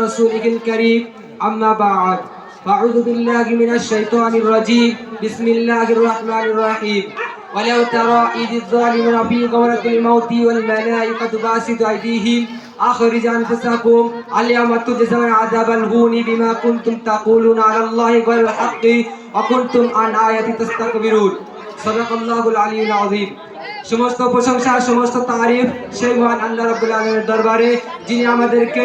رسوله الكريم أما بعد فأعوذ بالله من الشيطان الرجيم بسم الله الرحمن الرحيم ولو ترى إذ الظالمون في غمرة الموت والملائكة باسط أيديهم أخرج أنفسكم اليوم تجزون عذاب الهون بما كنتم تقولون على الله غير الحق وكنتم عن آياتي تستكبرون صدق الله العلي العظيم সমস্ত প্রশংসা সমস্ত তারিফ সেই মহান আল্লাহ রাব্বুল আলামিনের দরবারে যিনি আমাদেরকে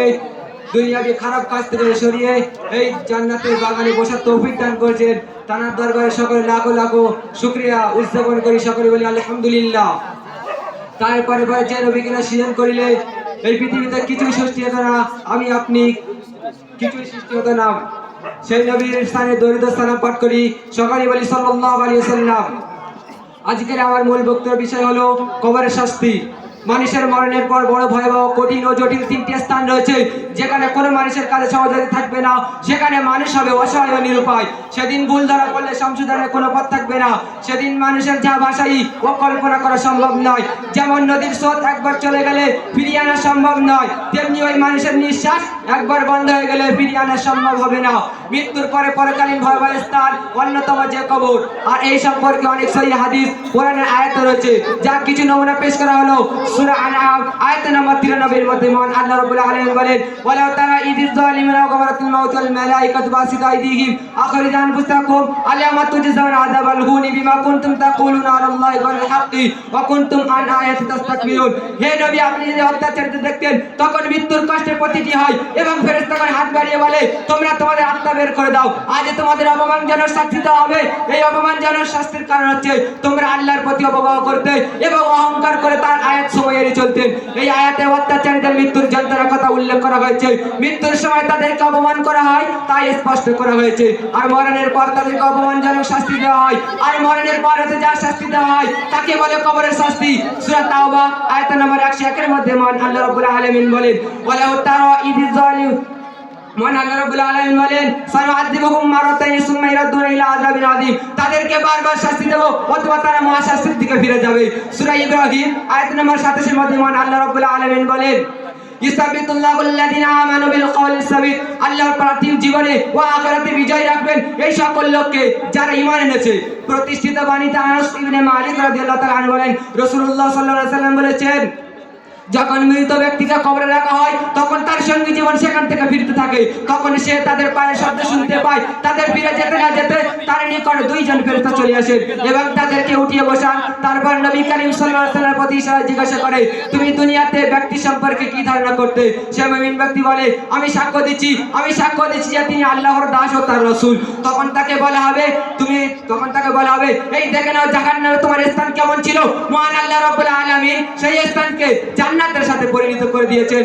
দুনিয়াকে খারাপ কাজ থেকে সরিয়ে এই জান্নাতের বাগানে বসার তৌফিক দান করেছেন। তার দরবারে সকলে লাখো লাখো শুক্রিয়া উদযাপন করি সকলে বলি আলহামদুলিল্লাহ। তারপরে পরে যে নবীকে সৃজন করিলে এই পৃথিবীতে কিছুই সৃষ্টি হতো না, আমি আপনি কিছুই সৃষ্টি হতো না। সেই নবীর স্থানে দরিদ্র স্থান পাঠ করি, সকালে বলি সাল্লাল্লাহু আলাইহি সাল্লাম আজকের আমার মূল বক্তব্যের বিষয় হলো কবরের শাস্তি। মানুষের মরণের পর বড় ভয়াবহ, কঠিন ও জটিল তিনটি স্থান রয়েছে, যেখানে কোনো মানুষের কাছে সহযোগী থাকবে না, সেখানে মানুষ হবে অসহায় ও নিরুপায়। সেদিন ভুল ধরা করলে সংশোধনের কোনো পথ থাকবে না। সেদিন মানুষের যা ভাষাই ও কল্পনা করা সম্ভব নয়। যেমন নদীর স্রোত একবার চলে গেলে ফিরিয়ে আনা সম্ভব নয়, তেমনি ওই মানুষের নিঃশ্বাস একবার বন্ধ হয়ে গেলে ফিরিয়ে আনা সম্ভব হবে না। মৃত্যুর পরে পরকালীন ভয়াবহ স্থান অন্যতম যে কবর। আর এই সম্পর্কে অনেক সহি হাদিস, কোরআনের আয়াত রয়েছে। যা কিছু নমুনা পেশ করা হলো সূরা আনআম আয়াত নম্বর 93 এর আল্লাহ রাব্বুল আলামিন বলেন ওয়ালাউ তারা ইদিজ জালিমিনা ওয়াগারাতুল মাউত ওয়াল মালাইকাতু বাসিতা আইদিহিম। আখরিজ আনফুসাকুম আলিয়ামা তুজজাউনা আযাবাল হুনি বিমা কুনতুম তাকুলুনা আলাল্লাহি গায়রিল হাক্কি ওয়া কুনতুম আন আয়াতি তাস্তাকবিরুন। হে নবী, আপনি যদি অত্যাচারিত দেখতেন, তখন মৃত্যুর কষ্টে প্রতিটি হয় এবং ফেরেশতাগণ হাত বাড়িয়ে বলে, তোমরা তোমাদের আত্মা বের করে দাও। আজ তোমাদের অপমানজনক শাস্তি দেওয়া হবে, এই অপমানজনক শাস্তির কারণ হচ্ছে তোমরা আল্লাহর প্রতি অপবাহ করতে এবং অহংকার করে তার আয়াত সময় এড়িয়ে চলতেন। এই আয়াতে অত্যাচারীদের মৃত্যুর যন্ত্রণার কথা উল্লেখ করা হয়েছে। মৃত্যুর সময় তাদেরকে অপমান করা হয়, তাই স্পষ্ট করা হয়েছে। আর মরণের পর তাদেরকে অপমানজনক শাস্তি দেওয়া হয়। আর মরণের পর হতে যা শাস্তি দেওয়া হয়, তাকে বলে কবরের শাস্তি। সূরা তাওবা, আয়াত নম্বর 101 এর মধ্যে মহান আল্লাহ রাব্বুল আলামিন বলেন, ওয়ালাউ তারা জালিম আল্লাহ বলেন তাদেরকে বারবার শাস্তি দেব, অথবা তারা মহাশাস্তির দিকে যাবে। সূরা ইব্রাহিম, আয়াত নম্বর 27 এর মধ্যে মহান আল্লাহ রাব্বুল আলামিন বলেন, ইসাবিতুল্লাহু আল্লাযিনা আমানু বিল আল্লাহর পার্থিব জীবনে ও আখিরাতে বিজয় রাখবেন এই সকল লোককে যারা ঈমান এনেছে। প্রতিষ্ঠিত বাণীতে মালিক বলেন সাল্লাম বলেছেন যখন মৃত ব্যক্তিকে কবরে রাখা হয়, তখন তার সঙ্গে জীবন সেখান থেকে ফিরতে থাকে। তখন সে তাদের পায়ের শব্দ শুনতে পায়। তাদের ফিরে যেতে না যেতে তার নিকট দুইজন ফেরস্তা চলে আসেন এবং তাদেরকে উঠিয়ে বসান। তারপর নবী করিম ওয়াসাল্লামের প্রতি ইশারা জিজ্ঞাসা করে, তুমি দুনিয়াতে ব্যক্তি সম্পর্কে কি ধারণা করতে? সে মুমিন ব্যক্তি বলে, আমি সাক্ষ্য দিচ্ছি। আমি সাক্ষ্য দিচ্ছি যে তিনি আল্লাহর দাস ও তার রাসূল। তখন তাকে বলা হবে, তুমি তখন তাকে বলা হবে, এই দেখে নাও জাহান্নামে তোমার স্থান কেমন ছিল? মহান আল্লাহ রাব্বুল আলামিন সেই স্থানকে জান্নাতের সাথে পরিণত করে দিয়েছেন।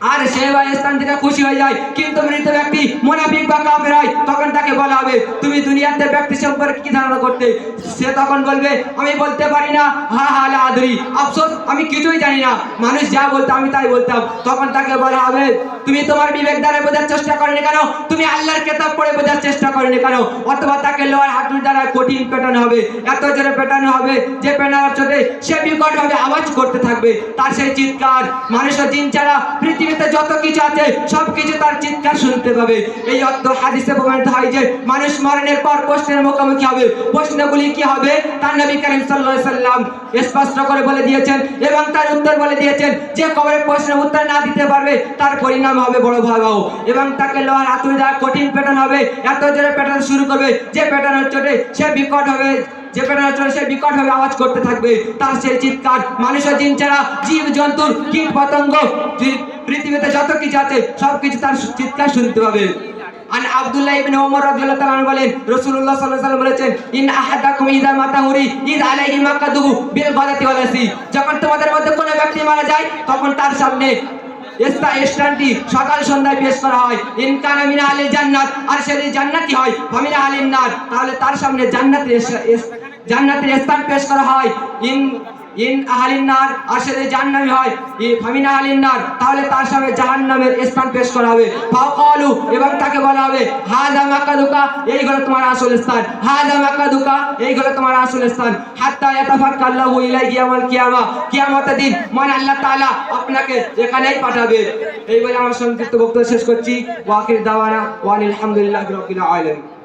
আর সে স্থান থেকে খুশি হয়ে যায়। কিন্তু মৃত ব্যক্তি মুনাফিক বা কাফের হয়, তখন তাকে বলা হবে, তুমি দুনিয়াতে ব্যক্তি সম্পর্কে কি ধারণা করতে? সে তখন বলবে, আমি বলতে পারি না। হা হা, লা, আদরি। আফসোস, আমি কিছুই জানি না। মানুষ যা বলতো, আমি তাই বলতাম। তখন তাকে বলা হবে, তুমি তোমার বিবেক দ্বারা বোঝার চেষ্টা করনি কেন? তুমি আল্লাহর কেতাব পড়ে বোঝার চেষ্টা করনি কেন? অথবা তাকে লোহার হাঁটুর দ্বারা কঠিন পেটানো হবে, এত জোরে পেটানো হবে যে পেটানোর চোটে সে বিকট হবে আওয়াজ করতে থাকবে। তার সেই চিৎকার মানুষ ও জিন ছাড়া পৃথিবীতে যত কিছু আছে, সব কিছু তার চিৎকার শুনতে পাবে। এই অর্থ হাদিসে প্রমাণিত হয় যে, মানুষ মরণের পর প্রশ্নের মুখোমুখি হবে। প্রশ্নগুলি কি হবে? তার নবী করিম সাল্লাম স্পষ্ট করে বলে দিয়েছেন এবং তার উত্তর বলে দিয়েছেন, যে কবরের প্রশ্নের উত্তর না দিতে পারবে, তার পরিণাম হবে বড় ভয়াবহ। এবং তাকে লোহার হাতুড়ি দ্বারা কঠিন পেটানো হবে, এত জোরে পেটানো শুরু করবে, যে পেটানোর চোটে সে বিকট হবে, যে পেটানোর চোটে সে বিকট হবে আওয়াজ করতে থাকবে। তার সেই চিৎকার মানুষ ও জিন ছাড়া জীব জন্তুর কীট পতঙ্গ পৃথিবীতে যত কিছু আছে সব কিছু তার চিৎকার শুনতে পাবে আন ওমর বলেন বলেছেন, ইন আলাইহি মাকাদুহু বিল যখন তোমাদের মধ্যে কোনো ব্যক্তি মারা যায়, তখন তার সামনে এস্তা সকাল সন্ধ্যায় পেশ করা হয়। ইনকান মিনা আলিল জান্নাত আর সে জান্নাতি হয় ফামিনা আলিন নার তাহলে তার সামনে জান্নাতের জান্নাতের স্থান পেশ করা হয়। ইন ইন আর সে জাহান্নামী হয় তাহলে তার সামনে জাহান্নামের স্থান পেশ করা হবে। ফাকালু এবং তাকে বলা হবে এই হলো তোমার আসল স্থান। এই হলো তোমার আসল স্থান। হাত্তা ইয়াতাফাক্কাল্লাহু কিয়ামা, কিয়ামতের দিন মহান আল্লাহ তাআলা আপনাকে এখানেই পাঠাবে। এই বলে আমার সংক্ষিপ্ত বক্তব্য শেষ করছি। ওয়াকির দাওয়ানা ওয়ানিল হামদুলিল্লাহি রাব্বিল আলামিন।